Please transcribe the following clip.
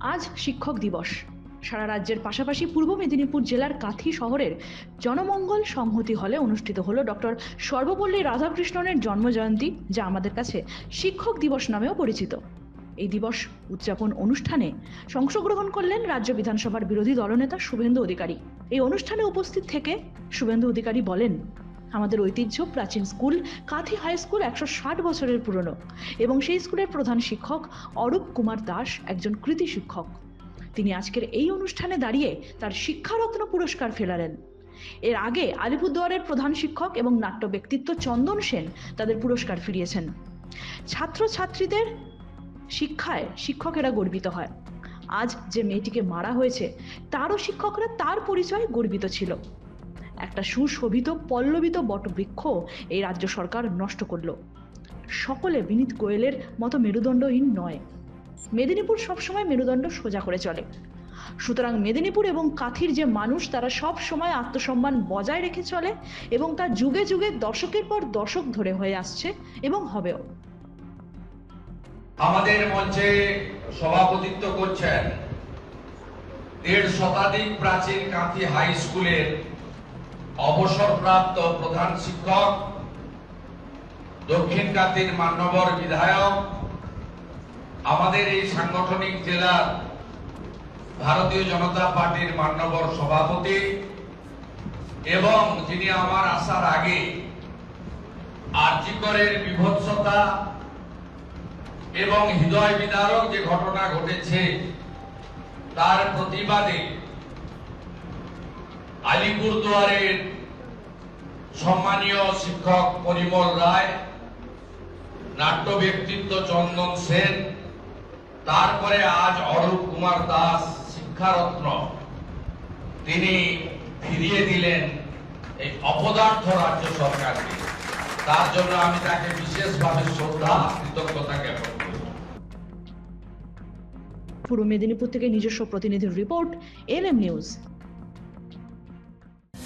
আজ শিক্ষক দিবস। সারা রাজ্যের পাশাপাশি পূর্ব মেদিনীপুর জেলার কাথি শহরের জনমঙ্গল সংহতি হলে অনুষ্ঠিত হলো ডক্টর সর্বপল্লী রাধাকৃষ্ণনের জন্মজয়ন্তী, যা আমাদের কাছে শিক্ষক দিবস নামেও পরিচিত। এই দিবস উদযাপন অনুষ্ঠানে অংশগ্রহণ করলেন রাজ্য বিধানসভার বিরোধী দলনেতা শুভেন্দু অধিকারী। এই অনুষ্ঠানে উপস্থিত থেকে শুভেন্দু অধিকারী বলেন আমাদের ঐতিহ্য, প্রাচীন স্কুল, কাঁথি হাই স্কুল একশো ষাট বছরের পুরনো এবং সেই স্কুলের প্রধান শিক্ষক অরূপ কুমার দাস, একজন কৃতি শিক্ষক। তিনি আজকের এই অনুষ্ঠানে দাঁড়িয়ে তার শিক্ষারত্ন পুরস্কার ফেলালেন এর আগে আলিপুরদুয়ারের প্রধান শিক্ষক এবং নাট্য ব্যক্তিত্ব চন্দন সেন তাদের পুরস্কার ফিরিয়েছেন। ছাত্রছাত্রীদের শিক্ষায় শিক্ষকেরা গর্বিত হয়। আজ যে মেয়েটিকে মারা হয়েছে, তারও শিক্ষকরা তার পরিচয় গর্বিত ছিল। একটা সুশোভিত, পল্লবিত বটবৃক্ষ এই রাজ্য সরকার নষ্ট করল। সকলে বিনীত গোয়েলের মতো মেরুদণ্ডহীন নয়। মেদিনীপুর সবসময় মেরুদণ্ড সোজা করে চলে। সুতরাং মেদিনীপুর এবং কাথির যে মানুষ, তারা সব সময় আত্মসম্মান বজায় রেখে চলে এবং তা যুগে যুগে দশকের পর দশক ধরে হয়ে আসছে এবং হবেও। আমাদের মঞ্চে সভাপতিত্ব করছেন দেড় শতাধিক প্রাচীন কাঁথি হাই স্কুলের অবসরপ্রাপ্ত প্রধান শিক্ষক, দক্ষিণ কাতির মান্যবর বিধায়ক, আমাদের এই সাংগঠনিক জেলার ভারতীয় জনতা পার্টির মান্যবর সভাপতি এবং যিনি আমার আসার আগে আর্যিকরের বিভৎসতা এবং হৃদয় বিদারক যে ঘটনা ঘটেছে, তার প্রতিবাদে আলিপুরদুয়ারের সম্মানীয় শিক্ষক পরিমল রায়, নাট্য ব্যক্তিত্ব চন্দন সেন, তারপরে আজ অরূপ কুমার দাস শিক্ষারত্ন। তিনি ফিরিয়ে দিলেন এই অপদার্থ রাজ্য সরকারকে। তার জন্য আমি তাকে বিশেষভাবে শ্রদ্ধা, কৃতজ্ঞতা জ্ঞাপন পূর্ব মেদিনীপুর থেকে নিজস্ব প্রতিনিধির রিপোর্ট এলএম নিউজ।